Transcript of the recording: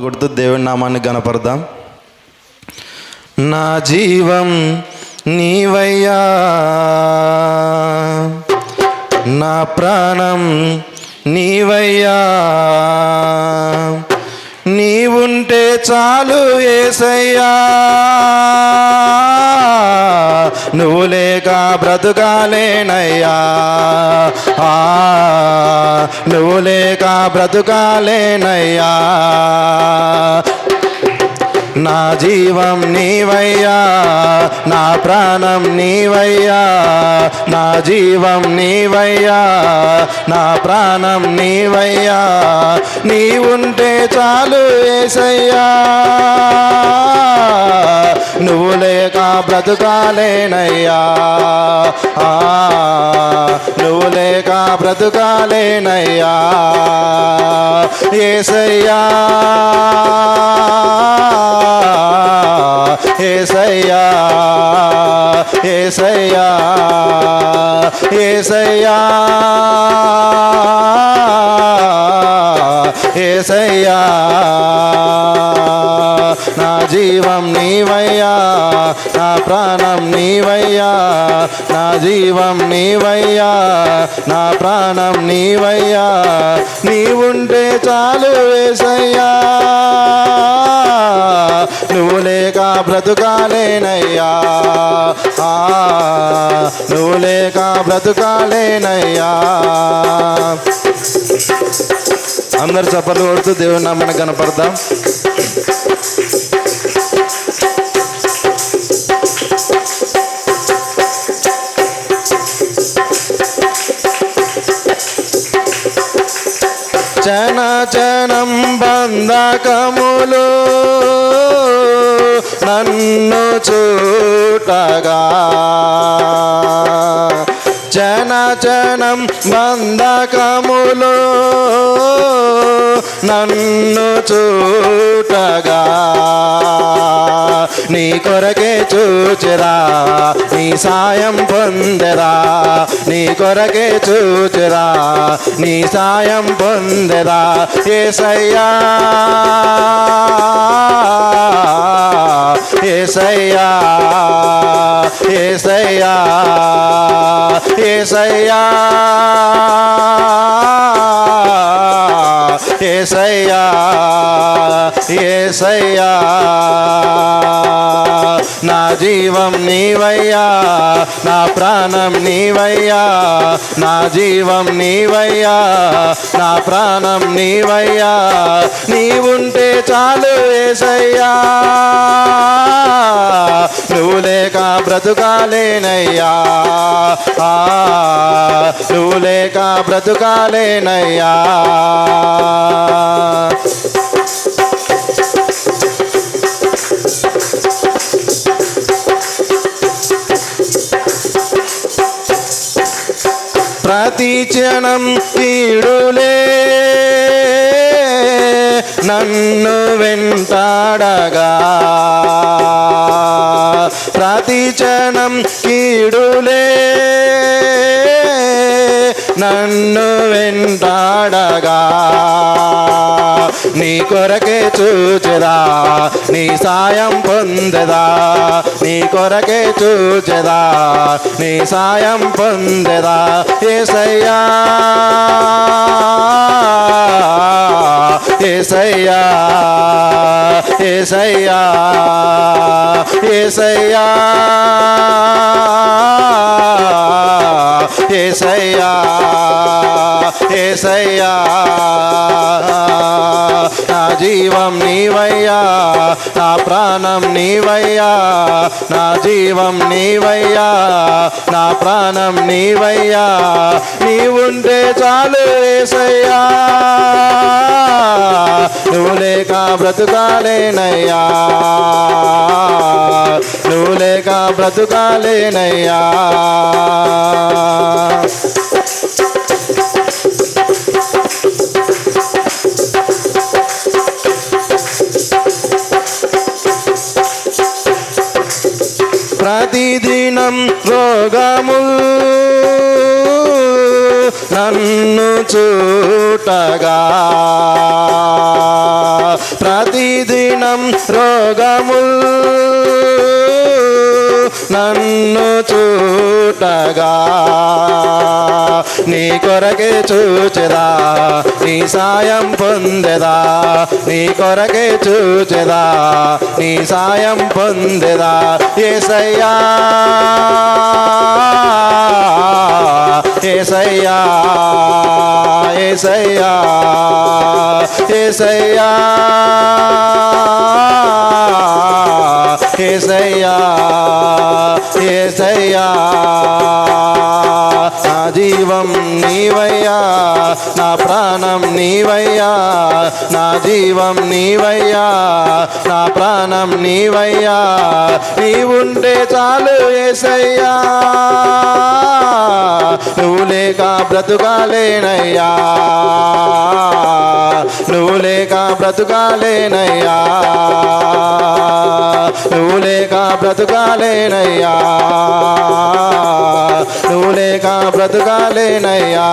కొడుతూ దేవుని నామాన్ని గనపడదాం నా జీవం నీవయ్యా. నా ప్రాణం నీవయ్యా. నీవుంటే చాలు ఏసయ్యా. నువ్వు లేక బ్రతుకాలేనయ్యా. ఆ, నువ్వు లేక బ్రతుకాలేనయ్యా నా జీవం నీవయ్యా నా ప్రాణం నీవయ్యా నా జీవం నీవయ్యా నా ప్రాణం నీవయ్యా. నీవుంటే చాలు ఏసయ్యా. బ్రతుకాలేనయ్యా ఆ, నువ్వు లేక బ్రతుకాలేనయ్యా ఏసయ్యా ఏసయ్యా ఏసయ్యా ఏసయ్యా ఏసయ్యా నా ప్రాణం నీవయ్యా నా జీవం నీవయ్యా నా ప్రాణం నీవయ్యా నీవుంటే చాలు వేసయ్యా. నువ్వు లేక బ్రతుకాలేనయ్యా ఆ, నువ్వు లేక బ్రతుకాలేనయ్యా అందరు చప్పట్లు కొడుతూ దేవుని నమ్మని కనపడతాం చన చనం బంధకములు నన్ను చూటగా జన జనం బంధకములు నన్ను చూటగా నీ కొరకే చూచురా నీ సాయం పొందరా. నీ కొరకే చూచురా నీ సాయం పొందరా. ఏసయ్యా ఏసయ్యా ఏసయ్యా. ఏసయ్యా ఏసయ్యా ఏసయ్యా నా జీవం నీవయ్యా నా ప్రాణం నీవయ్యా నా జీవం నీవయ్యా నా ప్రాణం నీవయ్యా నీవుంటే చాలు ఏసయ్యా. నువ్వు లేక బ్రతుకాలేనయ్యా ఆ, నువ్వు లేక బ్రతుకాలేనయ్యా ప్రతి క్షణం కీడులే నన్ను వెంటాడగా. ప్రతి క్షణం కీడులే నన్ను వెంటాడగా కొరకే చూచెదా నీ సాయం పొందెదా. నీ కొరకే చూచెదా నీ సాయం పొందెదా. ఏసయ్యా ఏసయ్యా ఏసయ్యా ఏసయ్యా ఏసయ్యా ఏసయ్యా. నా జీవం నీవయ్యా. నా ప్రాణం నీవయ్యా. నా జీవం నీవయ్యా. నా ప్రాణం నీవయ్యా. నీవుంటే చాలు వేసయ్యా నువ్వు లేక బ్రతుకాలేనయ్యా. నువ్వు లేక బ్రతుకాలేనయ్యా. రోగము నన్ను చూటగా ప్రతిదినం రోగముల్ నన్ను చూ చూడగా నీ కొరకే చూచెదా నీ సాయం పొందెదా నీ కొరకే చూచెదా నీ సాయం పొందెదా ఏసయ్యా ఏసయ్యా ఏసయ్యా ఏసయ్యా. ఏసయ్యా ఏసయ్యా నా జీవం నీవయ్యా నా ప్రాణం నీవయ్యా నా జీవం నీవయ్యా నా ప్రాణం నీవయ్యా నీవుంటే చాలు ఏసయ్యా. నువ్వు లేక బ్రతుకాలేనయ్యా. నువ్వు లేక బ్రతుకాలేనయ్యా. బ్రతుకాలేనయ్యా నువ్వు లేక బ్రతుకాలేనయ్యా